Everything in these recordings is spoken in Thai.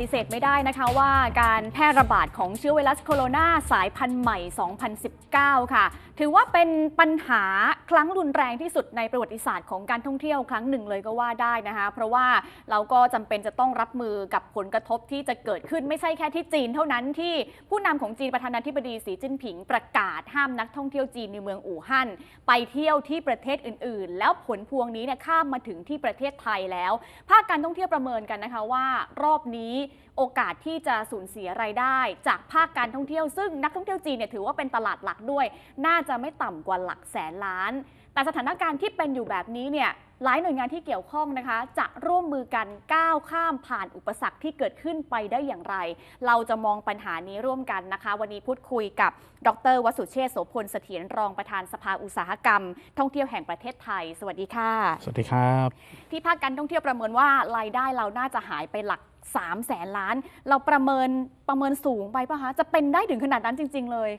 ฏิเสธไม่ได้นะคะว่าการแพร่ระบาดของเชื้อไวรัสโคโรนาสายพันธุ์ใหม่ 2019 ค่ะ ถือว่าเป็นปัญหาครั้งรุนแรงที่สุดในประวัติศาสตร์ของการท่องเที่ยวครั้งหนึ่งเลยก็ว่าได้นะคะ เพราะว่าเราก็จำเป็นจะต้องรับมือกับผลกระทบที่จะเกิดขึ้นไม่ใช่แค่ที่จีน เท่านั้นที่ผู้นำของจีนประธานาธิบดีสีจิ้นผิงประกาศห้ามนักท่องเที่ยวจีนในเมืองอู่ฮั่นไปเที่ยวที่ประเทศอื่น ๆ แล้วผลพวงนี้เนี่ยข้ามมาถึงที่ประเทศไทยแล้ว ภาคการท่องเที่ยวประเมินกันนะคะว่ารอบนี้โอกาสที่จะสูญเสียรายได้ จากภาคการท่องเที่ยวซึ่งนักท่องเที่ยวจีนเนี่ยถือว่าเป็นตลาดหลักด้วยน่าจะไม่ต่ำกว่าหลักแสนล้าน แต่สถานการณ์ที่เป็นอยู่แบบนี้เนี่ยหลายหน่วยงานที่เกี่ยวข้องนะคะ จะร่วมมือกันก้าวข้ามผ่านอุปสรรคที่เกิดขึ้นไปได้อย่างไร เราจะมองปัญหานี้ร่วมกันนะคะ วันนี้พูดคุยกับ ดรวสุเชษฐ์โสพลเสถียรรองประธานสภาอุตสาหกรรม ท่องเที่ยวแห่งประเทศไทย สวัสดีค่ะ สวัสดีครับ ที่ภาคการท่องเที่ยวประเมินว่ารายได้เราน่าจะหายไปหลัก3 0 0แสนล้าน เราประเมินประเมินสูงไปปะคะจะเป็นได้ถึงขนาดนั้นจริง ๆ เลย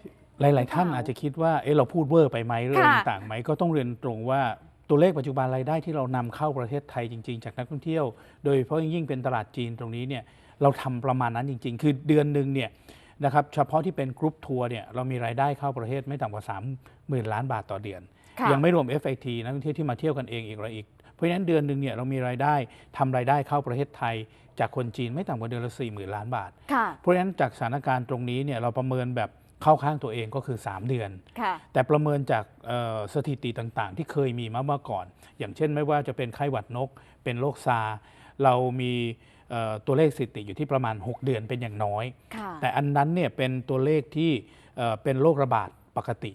หลาย ๆ ท่านอาจจะคิดว่าเอ๊ะเราพูดเวอร์ไปไหมเรื่องค่ะต่างๆไหมก็ต้องเรียนตรงว่าตัวเลขปัจจุบันรายได้ที่เรานำเข้าประเทศไทยจริง ๆ จากนักท่องเที่ยว โดยเฉพาะยิ่งเป็นตลาดจีนตรงนี้เนี่ยเราทำประมาณนั้นจริง ๆ คือเดือนหนึ่งเนี่ยนะครับเฉพาะที่เป็นกรุ๊ปทัวร์เนี่ยเรามีรายได้เข้าประเทศไม่ต่ำกว่า 30,000 ล้านบาทต่อเดือนค่ะยังไม่รวม FIT นักท่องเที่ยวที่มาเที่ยวกันเองอีกอะไรอีก เพราะฉะนั้นเดือนหนึ่งเนี่ยเรามีรายได้ทำรายได้เข้าประเทศไทย จากคนจีนไม่ต่ำกว่าเดือนละ40,000 ล้านบาทค่ะเพราะฉะนั้นจากสถานการณ์ตรงนี้เนี่ยเราประเมินแบบ เข้าข้างตัวเองก็คือ 3 เดือนค่ะแต่ประเมินจากเอ่อสถิติต่างๆ ที่เคยมีมาเมื่อก่อน อย่างเช่นไม่ว่าจะเป็นไข้หวัดนก เป็นโรคซาร์เรามีเอ่อตัวเลขสถิติอยู่ที่ประมาณ 6 เดือนเป็นอย่างน้อยค่ะแต่อันนั้นเนี่ยเป็นตัวเลขที่เอ่อเป็นโรคระบาดปกติ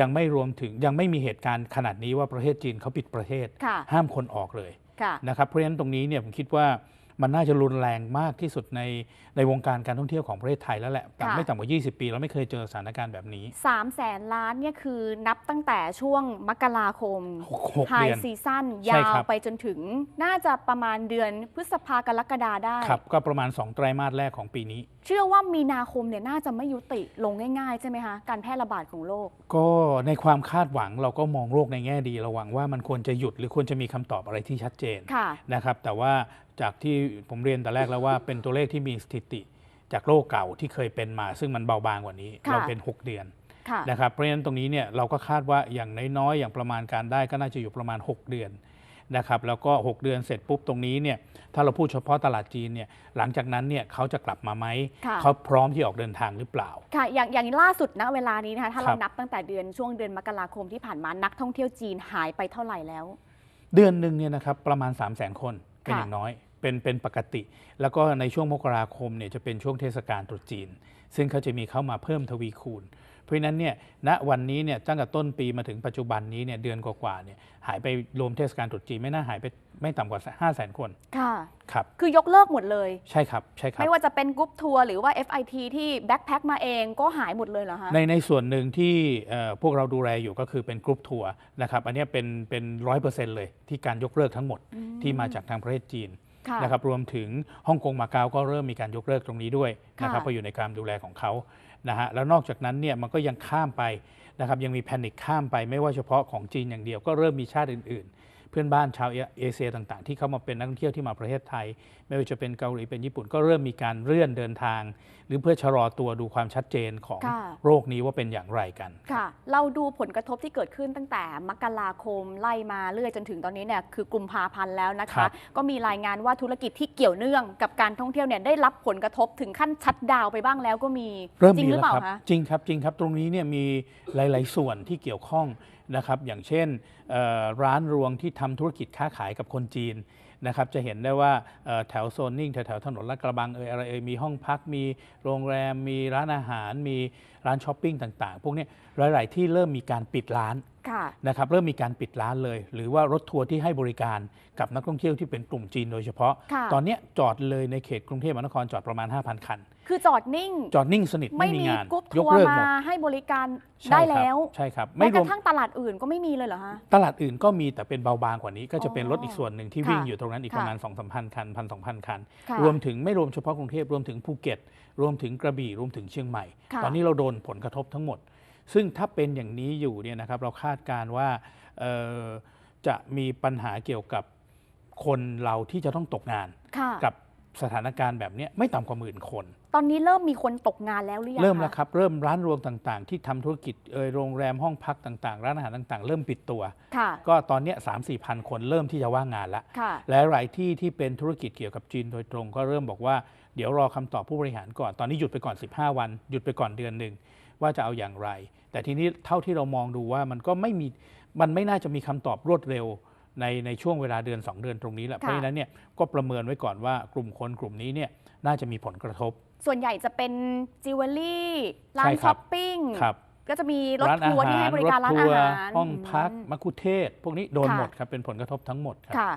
ยังไม่รวมถึงยังไม่มีเหตุการณ์ขนาดนี้ว่าประเทศจีนเขาปิดประเทศค่ะห้ามคนออกเลยค่ะนะครับเพราะฉะนั้นตรงนี้เนี่ยผมคิดว่า มันน่าจะรุนแรงมากที่สุดในในวงการการท่องเที่ยวของประเทศไทยแล้วแหละแต่ค่ะไม่ต่ำกว่า 20 ปี เราไม่เคยเจอสถานการณ์แบบนี้สามแสนล้านเนี่ยคือนับตั้งแต่ช่วงมกราคมหกหกไฮเดือนซีซั่นใช่ยาครัวบไปจนถึงน่าจะประมาณเดือนพฤษภากรกฎาได้ ครับ ก็ประมาณ 2 ไตรมาสแรกของปีนี้เชื่อว่ามีนาคมเนี่ยน่าจะไม่ยุติลงง่ายๆ ใช่ไหมคะการแพร่ระบาดของโรค ก็ในความคาดหวังเราก็มองโลกในแง่ดีเราหวังว่ามันควรจะหยุดหรือควรจะมีคำตอบอะไรที่ชัดเจนค่ะนะครับ แต่ว่าจากที่ผมเรียนแต่แรกแล้วว่าเป็นตัวเลขที่มีสถิติ จากโรคเก่าที่เคยเป็นมา ซึ่งมันเบาบางกว่านี้ค่ะเราเป็น 6 เดือนค่ะนะครับเพราะฉะนั้นตรงนี้เนี่ยเราก็คาดว่าอย่างน้อยๆอย่างประมาณการได้ก็น่าจะอยู่ประมาณ 6 เดือน นะครับแล้วก็ 6 เดือนเสร็จปุ๊บตรงนี้เนี่ยถ้าเราพูดเฉพาะตลาดจีนเนี่ยหลังจากนั้นเนี่ยเขาจะกลับมาไหมค่ะ เขาพร้อมที่ออกเดินทางหรือเปล่า ค่ะอย่างอย่างล่าสุดนะเวลานี้นะคะถ้าคเรารับ นับตั้งแต่เดือนช่วงเดือนมกราคมที่ผ่านมานักท่องเที่ยวจีนหายไปเท่าไหร่แล้ว เดือนหนึ่งเนี่ยนะครับประมาณ 3 0 0 0 0 0 คนเป็นค่ะอย่างน้อยเป็นเป็นปกติ แล้วก็ในช่วงมกราคมเนี่ยจะเป็นช่วงเทศกาลตรุษจีน ซึ่งเขาจะมีเข้ามาเพิ่มทวีคูณเพ ราะฉะนั้นเนี่ยณวันนี้เนี่ยตั้งแต่ต้นปีมาถึงปัจจุบันนี้เนี่ยเดือนกว่าๆเนี่ยหายไปรวมเทศกาลตรุษจีนไม่น่าหายไปไม่ต่ำกว่า5 0 0 0 0 0 คน ค่ะ ครับ คือยกเลิกหมดเลย ใช่ครับ ใช่ครับ ไม่ว่าจะเป็นกรุ๊ปทัวร์หรือว่า FIT ที่แบ็คแพ็คมาเองก็หายหมดเลยเหรอคะในในส่วนหนึ่งที่เอ่อพวกเราดูแลอยู่ก็คือเป็นกรุ๊ปทัวร์นะครับ อันเนี้ยเป็นเป็นร้อยเปอร์เซ็นต์เลยที่การยกเลิกทั้งหมดที่มาจากทางประเทศจีนค่ะนะครับ รวมถึงฮ่องกงมาเก๊าก็เริ่มมีการยกเลิกตรงนี้ด้วยนะครับค่ะเพราะอยู่ในการดูแลของเขา นะฮะแล้วนอกจากนั้นเนี่ยมันก็ยังข้ามไปนะครับยังมีแพนิคข้ามไปไม่ว่าเฉพาะของจีนอย่างเดียวก็เริ่มมีชาติอื่นๆ เพื่อนบ้านชาวเอเชียต่างๆ ที่เข้ามาเป็นนักท่องเที่ยวที่มาประเทศไทย ไม่ว่าจะเป็นเกาหลีเป็นญี่ปุ่นก็เริ่มมีการเลื่อนเดินทาง หรือเพื่อชะลอตัวดูความชัดเจนของค่ะโรคนี้ว่าเป็นอย่างไรกันค่ะ เราดูผลกระทบที่เกิดขึ้นตั้งแต่มกราคมไล่มาเรื่อยจนถึงตอนนี้เนี่ยคือกุมภาพันธ์แล้วนะครัคะบก็มีรายงานว่าธุรกิจที่เกี่ยวเนื่องกับการท่องเที่ยวเนี่ยได้รับผลกระทบถึงขั้นชัดดาวน์ไปบ้างแล้วก็มีเริ่มจริงมีหรือแล้วเปล่าครับคะจริงครับจริงครับตรงนี้เนี่ยมีหลาย ๆ ส่วนที่เกี่ยวข้อง นะครับอย่างเช่นเอ่อร้านรวงที่ทำธุรกิจค้าขายกับคนจีนนะครับจะเห็นได้ว่าเอ่อแถวโซนนิ่งแถวๆถนนลาดกระบังเอยอะไรเอยมีห้องพักมีโรงแรม มีร้านอาหาร มีร้านช้อปปิ้งต่างๆ พวกเนี้ยหลาย ๆ ที่เริ่มมีการปิดร้านค่ะนะครับเริ่มมีการปิดร้านเลย หรือว่ารถทัวร์ที่ให้บริการกับนักท่องเที่ยวที่เป็นกลุ่มจีนโดยเฉพาะค่ะตอนเนี้ยจอดเลยในเขตกรุงเทพมหานครจอดประมาณ 5,000 คันคือจอดนิ่ง จอดนิ่งสนิทไม่ไม่มีมีงานกรุ๊ปยทักวร์เลิกหมามดให้บริการใช่ได้ครับแล้วใช่ครับแม้ไม่กรวระมทั่งตลาดอื่นก็ไม่มีเลยเหรอคะตลาดอื่นก็มีแต่เป็นเบาบางกว่านี้ ก็จะเป็นอ๋อรถอีกส่วนหนึ่งที่ค่ะวิ่งอยู่ตรงนั้นอีกค่ะประมาณ2 3 0 0 0 คันพันสองพันคัน ค่ะรวมถึงไม่รวมเฉพาะกรุงเทพรวมถึงภูเก็ต รวมถึงกระบี่รวมถึงเชียงใหม่ ค่ะ ตอนนี้เราโดนผลกระทบทั้งหมด ซึ่งถ้าเป็นอย่างนี้อยู่เนี่ยนะครับเราคาดการณ์ว่าเอ่อจะมีปัญหาเกี่ยวกับคนเราที่จะต้องตกงาน ค่ะ กับสถานการณ์แบบเนี้ยไม่ต่ำกว่าหมื่นคน ตอนนี้เริ่มมีคนตกงานแล้วหรือยังเริ่มแล้วะครับ เริ่มร้านรวงต่างๆ ที่ทำธุรกิจเอยโรงแรมห้องพักต่างๆ ร้านอาหารต่างๆ เริ่มปิดตัวค่ะก็ตอนเนี้สามสี่พันคนเริ่มที่จะว่างงานแล้วค่ะและหลายที่ที่เป็นธุรกิจเกี่ยวกับจีนโดยตรงก็เริ่มบอกว่าเดี๋ยวรอคำตอบผู้บริหารก่อน ตอนนี้หยุดไปก่อน 15 วัน หยุดไปก่อนเดือนหนึ่งว่าจะเอาอย่างไร แต่ทีนี้เท่าที่เรามองดูว่ามันก็ไม่มีมันไม่น่าจะมีคำตอบรวดเร็วในในช่วงเวลาเดือน 2 เดือนตรงนี้แหละเพราะฉะนั้นเนี่ยก็ประเมินไว้ก่อนว่ากลุ่มคนกลุ่มนี้เนี่ยน่าจะมีผลกระทบ ส่วนใหญ่จะเป็นจิวเวลรี่ร้าใช่นครับ ช้อปปิ้ง ครับก็จะมีรถร้านทัวร์ที่ให้บริการร้านถอาทัวหาร ห้องพักอืมมักคุเทศก์พวกนี้โดนค่ะ หมดครับ เป็นผลกระทบทั้งหมดครับ ค่ะ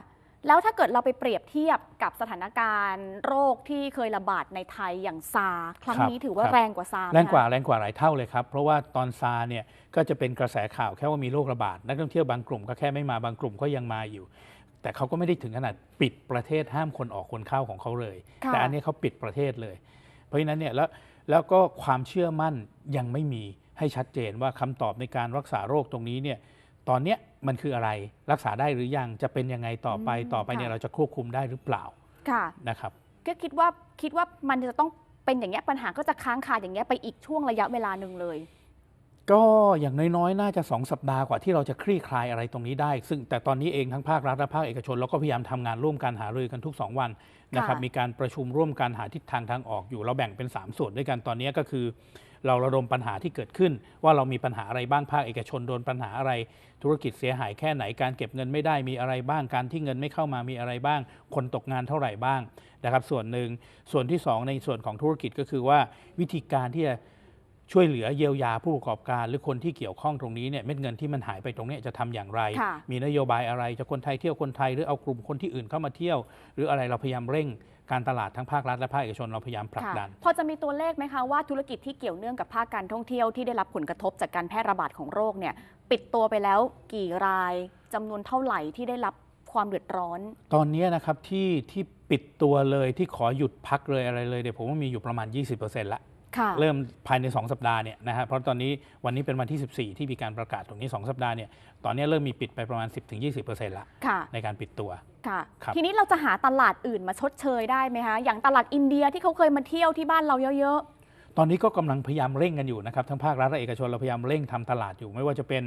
แล้วถ้าเกิดเราไปเปรียบเทียบกับสถานการณ์โรคที่เคยระบาดในไทยอย่างซาร์ครั้งครับนี้ถือว่าครับ แรงกว่าซาร์ไหมแรงกว่าคะ แรงกว่าหลายเท่าเลยครับ เพราะว่าตอนซาเนี่ยก็จะเป็นกระแสข่าวแค่ว่ามีโรคระบาด นักท่องเที่ยวบางกลุ่มก็แค่ไม่มาบางกลุ่มก็ยังมาอยู่ แต่เขาก็ไม่ได้ถึงขนาดปิดประเทศห้ามคนออกคนเข้าของเขาเลย ค่ะ แต่อันนี้เขาปิดประเทศเลยเพ ราะฉะนั้นเนี่ยแล้วแล้วก็ความเชื่อมั่นยังไม่มีให้ชัดเจนว่าคำตอบในการรักษาโรคตรงนี้เนี่ยตอนเนี้ยมันคืออะไรรักษาได้หรือยังจะเป็นยังไงต่อไปอืมต่อไปเนี่ยค่ะเราจะควบคุมได้หรือเปล่าค่ะนะครับก็คิดว่าคิดว่ามันจะต้องเป็นอย่างเงี้ยปัญหาก็จะค้างคาอย่างเงี้ยไปอีกช่วงระยะเวลาหนึ่งเลย ก็อย่างน้อยๆ น่าจะ 2 สัปดาห์กว่าที่เราจะคลี่คลายอะไรตรงนี้ได้ ซึ่งแต่ตอนนี้เองทั้งภาครัฐและภาคเอกชนเราก็พยายามทำงานร่วมกันหารือกันทุก 2 วัน นะครับค่ะมีการประชุมร่วมกันหาทิศทางทางออกอยู่ เราแบ่งเป็น 3 ส่วนด้วยกันตอนนี้ก็คือ เราระดมปัญหาที่เกิดขึ้น ว่าเรามีปัญหาอะไรบ้างภาคเอกชนโดนปัญหาอะไร ธุรกิจเสียหายแค่ไหนการเก็บเงินไม่ได้มีอะไรบ้างการที่เงินไม่เข้ามามีอะไรบ้าง คนตกงานเท่าไหร่บ้างนะครับส่วนหนึ่งส่วนที่สองในส่วนของธุรกิจก็คือว่าวิธีการที่จะ ช่วยเหลือเยียวยาผู้ประกอบการหรือคนที่เกี่ยวข้องตรงนี้เนี่ยเม็ดเงินที่มันหายไปตรงเนี้ยจะทำอย่างไรค่ะมีนโยบายอะไรจะคนไทยเที่ยวคนไทยหรือเอากลุ่มคนที่อื่นเข้ามาเที่ยว หรืออะไรเราพยายามเร่งการตลาดทั้งภาครัฐและภาคเอกชนเราพยายามผลักค่ะดัน พอจะมีตัวเลขไหมคะว่าธุรกิจที่เกี่ยวเนื่องกับภาคการท่องเที่ยวที่ได้รับผลกระทบจากการแพร่ระบาดของโรคเนี่ยปิดตัวไปแล้วกี่รายจำนวนเท่าไหร่ที่ได้รับความเดือดร้อน ตอนนี้นะครับที่ที่ปิดตัวเลยที่ขอหยุดพักเลยอะไรเลยเดี๋ยวผมว่ามีอยู่ประมาณ 20%ละค่ะ เริ่มภายใน 2 สัปดาห์เนี่ยนะฮะเพราะตอนนี้วันนี้เป็นวันที่ 14 ที่มีการประกาศตรงนี้ 2 สัปดาห์เนี่ยตอนนี้เริ่มมีปิดไปประมาณ 10-20%ละค่ะในการปิดตัวค่ะครับทีนี้เราจะหาตลาดอื่นมาชดเชยได้ไหมคะอย่างตลาดอินเดียที่เขาเคยมาเที่ยวที่บ้านเราเยอะตอนนี้ก็กำลังพยายามเร่งกันอยู่นะครับทั้งภาครัฐและเอกชนเราพยายามเร่งทำตลาดอยู่ ไม่ว่าจะเป็น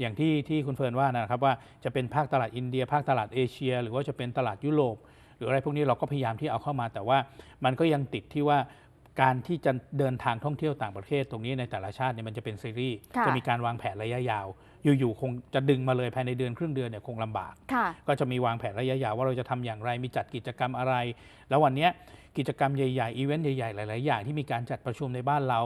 อย่างที่ที่คุณเฟิร์นว่านะครับว่าจะเป็นภาคตลาดอินเดีย ภาคตลาดเอเชีย หรือว่าจะเป็นตลาดยุโรป หรืออะไรพวกนี้เราก็พยายามที่เอาเข้ามา แต่ว่ามันก็ยังติดที่ว่า การที่จะเดินทางท่องเที่ยวต่างประเทศตรงนี้ในแต่ละชาติเนี่ยมันจะเป็นซีรีส์ค่ะจะมีการวางแผนระยะยาว อยู่ๆคงจะดึงมาเลยภายในเดือนครึ่งเดือนเนี่ยคงลำบากๆค่ะก็จะมีวางแผนระยะยาวว่าเราจะทำอย่างไรมีจัดกิจกรรมอะไร แล้ววันเนี้ยกิจกรรมใหญ่ๆอีเวนต์ใหญ่ๆ หลาย ๆ อย่างที่มีการจัดประชุมในบ้านเรา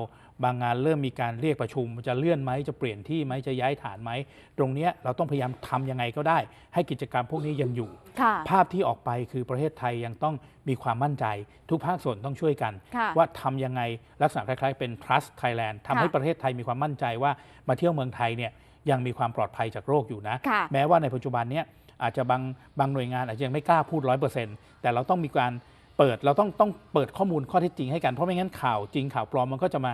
บางงานเริ่มมีการเรียกประชุม จะเลื่อนไหมจะเปลี่ยนที่ไหมจะย้ายฐานไหม ตรงเนี้ยเราต้องพยายามทำยังไงก็ได้ ให้กิจกรรมพวกนี้ยังอยู่ค่ะภาพที่ออกไปคือประเทศไทยยังต้องมีความมั่นใจ ทุกภาคส่วนต้องช่วยกันค่ะว่าทำยังไงลักษณะคล้ายๆเป็น trust Thailand ทำให้ค่ะประเทศไทยมีความมั่นใจว่ามาเที่ยวเมืองไทยเนี่ยยังมีความปลอดภัยจากโรคอยู่นะค่ะแม้ว่าในปัจจุบันเนี้ยอาจจะบางบางหน่วยงานอาจจะยังไม่กล้าพูดร้อยเปอร์เซ็นต์แต่เราต้องมีการ เปิดเราต้องต้องเปิดข้อมูลข้อเท็จจริงให้กันเพราะไม่งั้นข่าวจริงข่าวปลอมมันก็จะมา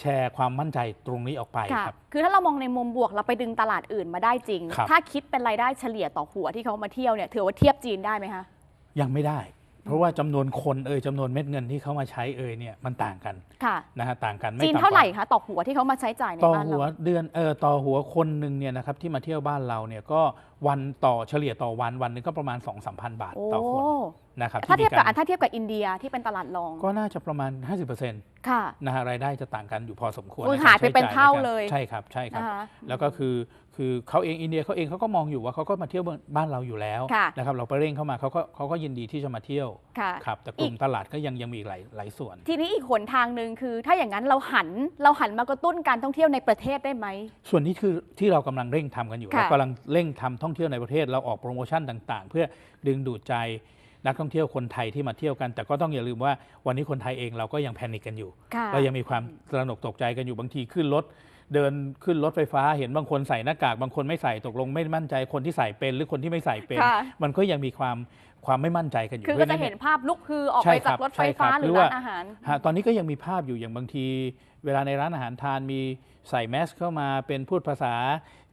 แชร์ความมั่นใจตรงนี้ออกไปค่ะครับ คือถ้าเรามองในมุมบวกเราไปดึงตลาดอื่นมาได้จริงครับถ้าคิดเป็นรายได้เฉลี่ยต่อหัวที่เขามาเที่ยวเนี่ยถือว่าเทียบจีนได้ไหมคะ ยังไม่ได้ เพราะว่าจำนวนคนเอ่ยจำนวนเม็ดเงินที่เขามาใช้เอ่ยเนี่ยมันต่างกันค่ะนะฮะต่างกันไม่จีนต่ำกว่เท่าไหร่คะต่อหัวที่เขามาใช้จ่ายในต่อบ้านหัเราวเดือนเออต่อหัวคนหนึ่งเนี่ยนะครับที่มาเที่ยวบ้านเราเนี่ยก็วันต่อเฉลี่ยต่อวันวันหนึงก็ประมาณ2 3 0 0 0 บาทโอ้ต่อคน นะครับถ้าเทียบกับมีอันถ้าเทียบกับอินเดียที่เป็นตลาดรอง ก็น่าจะประมาณ 50%นค่ะะฮะรายได้จะต่างกันอยู่พอสมควรโอ้ยในกรหายไปเป็นใช้จ่เท่าในกรเลยใช่ครับใช่ครับนะคะแล้วก็คือคือเขาเองอินเดียเขาเองเขาก็มองอยู่ว่าเขาก็มาเที่ยวบ้านเราอยู่แล้วค่ะนะครับเราไปเร่งเข้ามาเขาก็เขาก็ยินดีที่จะมาเที่ยวค่ะครับแต่กลุ่มตลาดก็ยังยังมีอีกหลายหลายส่วน ทีนี้อีกหนทางหนึ่งคือ ถ้าอย่างนั้นเราหันเราหันมากระตุ้นการท่องเที่ยวในประเทศได้ไหมส่วนนี้คือที่เรากำลังเร่งทำกันอยู่ค่ะเรากำลังเร่งทำท่องเที่ยวในประเทศเราออกโปรโมชั่นต่าง ๆ เพื่อดึงดูดใจ นักท่องเที่ยวคนไทยที่มาเที่ยวกัน แต่ก็ต้องอย่าลืมว่าวันนี้คนไทยเองเราก็ยังแพนิคกันอยู่ค่ะเรายังมีความตระหนกตกใจกันอยู่บางทีขึ้นรถเดินขึ้นรถไฟฟ้าเห็นบางคนใส่หน้ากากบางคนไม่ใส่ตกลงไม่มั่นใจคนที่ใส่เป็นหรือคนที่ไม่ใส่เป็นค่ะมันก็ยังมีความความไม่มั่นใจกันอยู่คือพก็ราจะฉนั้นเห็ยนภาพลุกคือออกใช่ไปครัจากบรถไฟฟ้าใช่ครับหรือหรือว่าร้านอาหารฮะตอนนี้ก็ยังมีภาพอยู่อย่างบางที เวลาในร้านอาหารทานมีใส่แมสเข้ามาเป็นพูดภาษา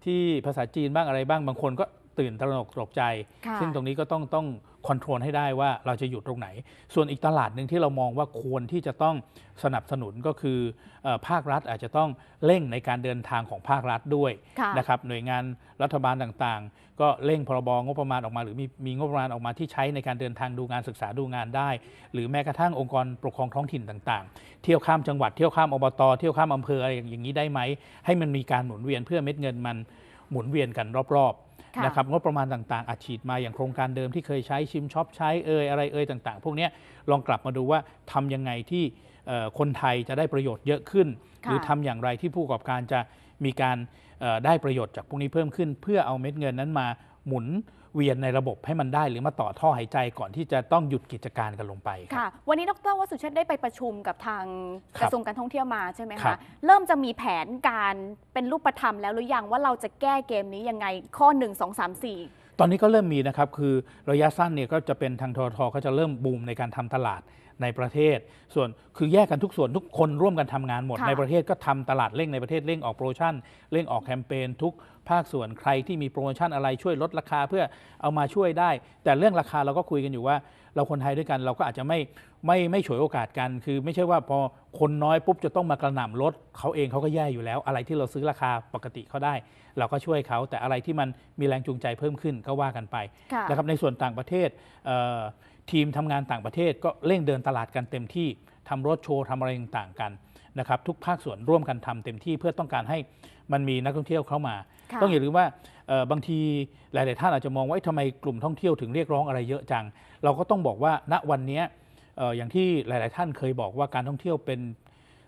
ที่ภาษาจีนบ้างอะไรบ้างบางคนก็ ตื่นตระหนกตกใจค่ะซึ่งตรงนี้ก็ต้องต้องคอนโทรลให้ได้ว่าเราจะอยู่ตรงไหน ส่วนอีกตลาดหนึ่งที่เรามองว่าควรที่จะต้องสนับสนุนก็คือเออภาครัฐอาจจะต้องเร่งในการเดินทางของภาครัฐด้วยค่ะนะครับหน่วยงานรัฐบาลต่างๆ ก็เร่งพรบงบประมาณออกมา หรือมีมีงบประมาณออกมาที่ใช้ในการเดินทางดูงานศึกษาดูงานได้ หรือแม้กระทั่งองค์กรปกครองท้องถิ่นต่างๆ เที่ยวข้ามจังหวัดเที่ยวข้ามอบตเที่ยวข้ามอำเภออะไรอย่างนี้ได้ไหมให้มันมีการหมุนเวียนเพื่อเม็ดเงินมันหมุนเวียนกันรอบๆค่ะ นะครับงบประมาณต่างๆอัดฉีดมาอย่างโครงการเดิมที่เคยใช้ชิมช็อปใช้เอยอะไรเอยต่าง ๆ พวกเนี้ยลองกลับมาดูว่าทำยังไงที่เอ่อคนไทยจะได้ประโยชน์เยอะขึ้นค่ะหรือทำอย่างไรที่ผู้ประกอบการจะมีการเอ่อได้ประโยชน์จากพวกนี้เพิ่มขึ้น เพื่อเอาเม็ดเงินนั้นมาหมุน เวียนในระบบให้มันได้ หรือมาต่อท่อหายใจก่อนที่จะต้องหยุดกิจการกันลงไปครับค่ะ วันนี้ดรวสุเชษฐ์ได้ไปประชุมกับทางคกรับระทรวงการท่องเที่ยวมาใช่ไหมครัคะบเริ่มจะมีแผนการเป็นรูปธรรมแล้วหรือยังว่าเราจะแก้เกมนี้ยังไงข้อ 1 2 3 4 ตอนนี้ก็เริ่มมีนะครับ คือระยะสั้นเนี่ยก็จะเป็นทางททก็จะเริ่มบูมในการทำตลาดในประเทศ ส่วนคือแยกกันทุกส่วนทุกคนร่วมกันทำงานหมดค่ะในประเทศก็ทำตลาดเร่งในประเทศเร่งออกโปรโมชั่นเร่งออกแคมเปญทุกภาคส่วนใครที่มีโปรโมชั่นอะไรช่วยลดราคาเพื่อเอามาช่วยได้ แต่เรื่องราคาเราก็คุยกันอยู่ว่า เราคนไทยด้วยกัน เราก็อาจจะไม่ไม่ไม่ฉวยโอกาสกัน คือไม่ใช่ว่าพอคนน้อยปุ๊บจะต้องมากระหน่ำลดเขาเองเขาก็แย่อยู่แล้ว อะไรที่เราซื้อราคาปกติเขาได้ เราก็ช่วยเขาแต่อะไรที่มันมีแรงจูงใจเพิ่มขึ้นก็ว่ากันไปค่ะนะครับในส่วนต่างประเทศเอ่อทีมทำงานต่างประเทศก็เร่งเดินตลาดกันเต็มที่ทำรถโชว์ทำอะไรต่างๆกันนะครับทุกภาคส่วนร่วมกันทำเต็มที่เพื่อต้องการให้มันมีนักท่องเที่ยวเข้ามาค่ะต้องอย่าลืมว่าเอ่อ บางทีหลาย ๆ ท่านอาจจะมองว่าเอ๊ะทำไมกลุ่มท่องเที่ยวถึงเรียกร้องอะไรเยอะจัง เราก็ต้องบอกว่าณวันเนี้ยเอ่ออย่างที่หลาย ๆ ท่านเคยบอกว่าการท่องเที่ยวเป็น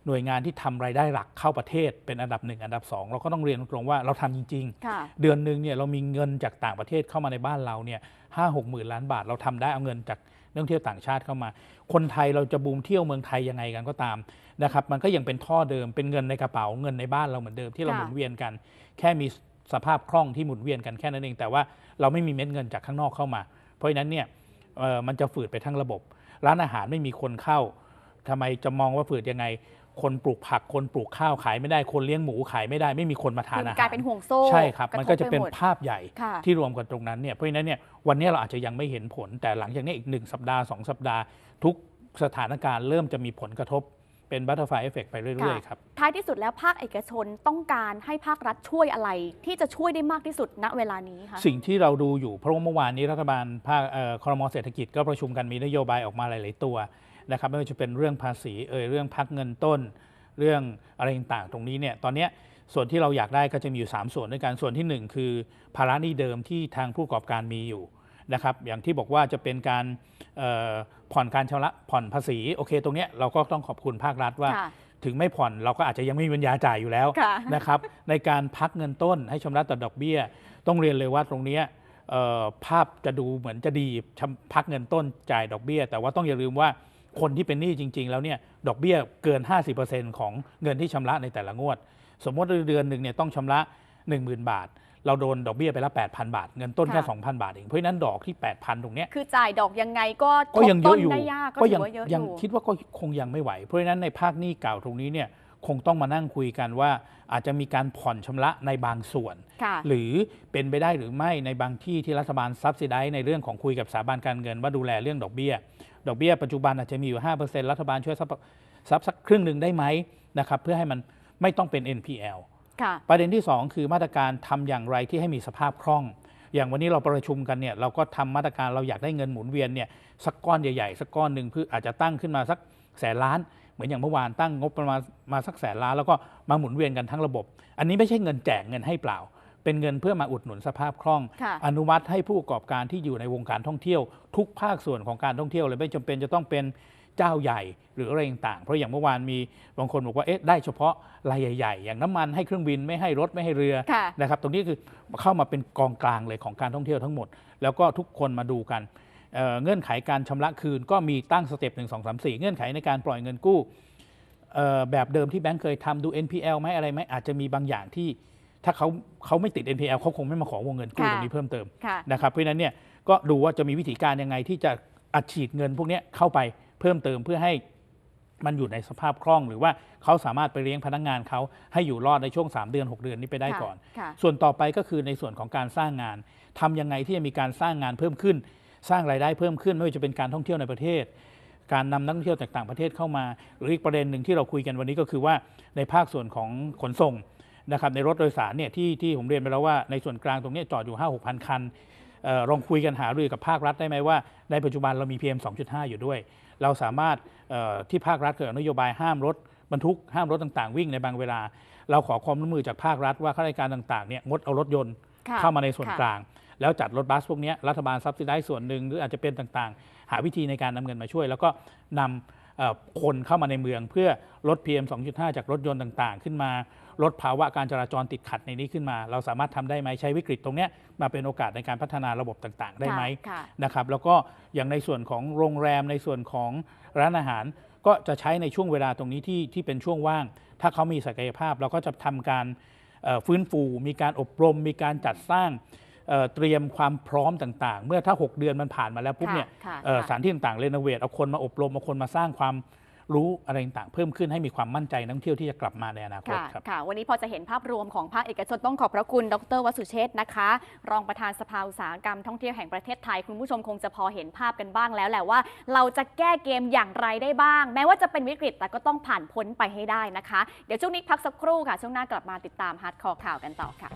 หน่วยงานที่ทำรายได้หลักเข้าประเทศเป็นอันดับหนึ่งอันดับสองเราก็ต้องเรียนตรงๆว่าเราทำจริงๆค่ะเดือนหนึ่งเนี่ยเรามีเงินจากต่างประเทศเข้ามาในบ้านเราเนี่ยห้าหกหมื่นล้านบาท เราทำได้เอาเงินจากนักท่องเที่ยวต่างชาติเข้ามา คนไทยเราจะบูมเที่ยวเมืองไทยยังไงกันก็ตามนะครับมันก็ยังเป็นท่อเดิมเป็นเงินในกระเป๋าเงินในบ้านเราเหมือนเดิมที่เราค่ะหมุนเวียนกัน แค่มี สภาพคล่องที่หมุนเวียนกันแค่นั้นเอง แต่ว่าเราไม่มีเม็ดเงินจากข้างนอกเข้ามา เพราะฉะนั้นเนี่ยเอ่อมันจะฝืดไปทั้งระบบ ร้านอาหารไม่มีคนเข้าทำไมจะมองว่าฝืดยังไง คนปลูกผักคนปลูกข้าวขายไม่ได้คนเลี้ยงหมูขายไม่ได้ ไม่มีคนมาทานคืออาหารกลายเป็นห่วงโซ่ใช่ครับ มันก็จะเป็นรทบไหมดภาพใหญ่ค่ะที่รวมกันตรงนั้นเนี่ยเพราะฉะนั้นเนี่ยวันนี้เราอาจจะยังไม่เห็นผลแต่หลังจากนี้อีกหนึ่งสัปดาห์2สัปดาห์ ทุกสถานการณ์เริ่มจะมีผลกระทบ เป็นบัตเตอร์ไฟเอฟเฟกไปเรื่อยๆครับท้ายที่สุดแล้วภาคเอกชนต้องการให้ภาครัฐช่วยอะไร ที่จะช่วยได้มากที่สุดณเวลานี้คะสิ่งที่เราดูอยู่เพราะว่าเมื่อวานนี้รัฐบาลภาคเอ่อครมเศรษฐกิจก็ประชุมกันมีนโยบายออกมาหลาย ๆ ตัวนะครับไม่ว่าจะเป็นเรื่องภาษีเอ่ยเรื่องพักเงินต้น เรื่องอะไรต่างๆตรงนี้เนี่ยตอนเนี้ยส่วนที่เราอยากได้ก็จะมีอยู่ 3 ส่วนด้วยกันส่วนทีหนึ่1 คือภาระหนี้เดิมที่ทางผู้ประกอบการมีอยู่ นะครับอย่างที่บอกว่าจะเป็นการเอ่อผ่อนการชำระผ่อนภาษีโอเค ตรงเนี้ยเราก็ต้องขอบคุณภาครัฐว่าค่ะถึงไม่ผ่อนเราก็อาจจะยังไม่มีปัญญาจ่ายอยู่แล้วค่ะนะครับในการพักเงินต้นให้ชำระแต่ดอกเบี้ย ต้องเรียนเลยว่าตรงเนี้ยเอ่อภาพจะดูเหมือนจะดีชำพักเงินต้นจ่ายดอกเบี้ย แต่ว่าต้องอย่าลืมว่าคนที่เป็นหนี้จริง ๆ แล้วเนี่ยดอกเบี้ยเกิน 50%ของเงินที่ชำระในแต่ละงวด สมมติเดือนหนึ่งเนี่ยต้องชำระ 10,000 บาท เราโดนดอกเบี้ยไปละ8,000 บาท เงินต้นแค่ค่ะ2,000 บาทเองเพราะฉะนั้นดอกที่ 8,000 ตรงเนี้ยคือจ่ายดอกยังไงก็ก็ยังเยอะอยู่ทบต้นได้ยากก็ก็ถืยังอว่าเยอะอยังยู่คิดว่าก็คงยังไม่ไหว เพราะฉะนั้นในภาคหนี้เก่าตรงนี้เนี่ยคงต้องมานั่งคุยกันว่า อาจจะมีการผ่อนชำระในบางส่วนค่ะหรือเป็นไปได้หรือไม่ในบางที่ที่รัฐบาลซับซิไดในเรื่องของคุยกับสถาบันการเงินว่าดูแลเรื่องดอกเบี้ย ดอกเบี้ยปัจจุบันอาจจะมีอยู่ 5%รัฐบาลช่วยซับซับสักครึ่งหนึ่งได้ไหมนะครับเพื่อให้มันไม่ต้องเป็น NPL ค่ะ ประเด็นที่ 2 คือมาตรการทำอย่างไรที่ให้มีสภาพคล่อง อย่างวันนี้เราประชุมกันเนี่ยเราก็ทำมาตรการเราอยากได้เงินหมุนเวียนเนี่ยสักก้อนใหญ่ๆสักก้อนหนึ่งเพื่ออาจจะตั้งขึ้นมาสักแสนล้าน เหมือนอย่างเมื่อวานตั้งงบประมาณมาสักแสนล้านแล้วก็มาหมุนเวียนกันทั้งระบบ อันนี้ไม่ใช่เงินแจกเงินให้เปล่า เป็นเงินเพื่อมาอุดหนุนสภาพคล่องค่ะอนุมัติให้ผู้ประกอบการที่อยู่ในวงการท่องเที่ยว ทุกภาคส่วนของการท่องเที่ยวเลยไม่จำเป็นจะต้องเป็น เจ้าใหญ่ หรืออะไรต่างๆ เพราะอย่างเมื่อวานมีบางคนบอกว่าเอ๊ะได้เฉพาะรายใหญ่ๆ อย่างน้ำมันให้เครื่องบินไม่ให้รถไม่ให้เรือค่ะนะครับตรงนี้คือเข้ามาเป็นกองกลางเลยของการท่องเที่ยวทั้งหมด แล้วก็ทุกคนมาดูกันเอ่อเงื่อนไขการชำระคืน ก็มีตั้งสเต็ปหนึ่งสองสามสี่เงื่อนไขในการปล่อยเงินกู้เอ่อแบบเดิมที่แบงก์เคยทำดู NPL ไหมอะไรไหมอาจจะมีบางอย่างที่ถ้าเขาเขาไม่ติด NPL เขาคงไม่มาขอวงเงินกู้ค่ะตรงนี้เพิ่มเติมค่ะนะครับเพราะฉะนั้นเนี่ยก็ดูว่าจะมีวิธีการยังไงที่จะอัดฉีดเงินพวกเนี้ยเข้าไป เพิ่มเติมเพื่อให้มันอยู่ในสภาพคล่อง หรือว่าเขาสามารถไปเลี้ยงพนักงานเขาให้อยู่รอดในช่วง 3 เดือน 6 เดือนนี้ไปได้ก่อนค่ะส่วนต่อไปก็คือในส่วนของการสร้างงานทำยังไงที่จะมีการสร้างงานเพิ่มขึ้น สร้างรายได้เพิ่มขึ้นไม่ว่าจะเป็นการท่องเที่ยวในประเทศ การนำนักท่องเที่ยวจากต่างประเทศเข้ามา หรืออีกประเด็นหนึ่งที่เราคุยกันวันนี้ก็คือว่าในภาคส่วนของขนส่งนะครับในรถโดยสารเนี่ยที่ที่ผมเรียนไปแล้วว่าในส่วนกลางตรงเนี้ยจอดอยู่5 6 0 0 0 คันเออลองคุยกันหารือกับภาครัฐได้ไหมว่า ในปัจจุบันเรามี PM 2.5 อยู่ด้วย เราสามารถเอ่อที่ภาครัฐเกิดนโยบายห้ามรถบรรทุกห้ามรถต่างๆ วิ่งในบางเวลา เราขอความร่วมมือจากภาครัฐว่าข้าราชการต่างๆเนี่ยงดเอารถยนต์ค่ะเข้ามาในส่วนค่ะกลาง แล้วจัดรถบัสพวกเนี้ยรัฐบาลซับซิได้ส่วนหนึ่งหรืออาจจะเป็นต่างๆ หาวิธีในการนำเงินมาช่วย แล้วก็นำเอ่อคนเข้ามาในเมืองเพื่อลด PM 2.5 จากรถยนต์ต่างๆ ขึ้นมา ลดภาวะการจราจรติดขัดในนี้ขึ้นมา เราสามารถทำได้ไหมใช้วิกฤตตรงเนี้ยมาเป็นโอกาสในการพัฒนาระบบต่างๆ ได้ไหมค่ะนะครับแล้วก็อย่างในส่วนของโรงแรมในส่วนของร้านอาหารก็จะใช้ในช่วงเวลาตรงนี้ที่ที่เป็นช่วงว่าง ถ้าเขามีศักยภาพเราก็จะทำการเอ่อฟื้นฟู มีการอบรม มีการจัดสร้างเอ่อเตรียมความพร้อมต่าง ๆ เมื่อถ้า 6 เดือนมันผ่านมาแล้วปุ๊บเนี่ยค่ะเอ่อค่ะสถานที่ต่างๆเรโนเวทเอาคนมาอบรมเอาคนมาสร้างความ รู้อะไรต่างๆเพิ่มขึ้นให้มีความมั่นใจนักท่องเที่ยวที่จะกลับมาในอนาคตค่ะครับค่ะ วันนี้พอจะเห็นภาพรวมของภาคเอกชนต้องขอบพระคุณดรวสุเชษฐ์นะคะ รองประธานสภาอุตสาหกรรมท่องเที่ยวแห่งประเทศไทย คุณผู้ชมคงจะพอเห็นภาพกันบ้างแล้วแหละว่า เราจะแก้เกมอย่างไรได้บ้าง แม้ว่าจะเป็นวิกฤตแต่ก็ต้องผ่านพ้นไปให้ได้นะคะ เดี๋ยวช่วงนี้พักสักครู่ค่ะ ช่วงหน้ากลับมาติดตามฮาร์ดคอร์ข่าวกันต่อค่ะ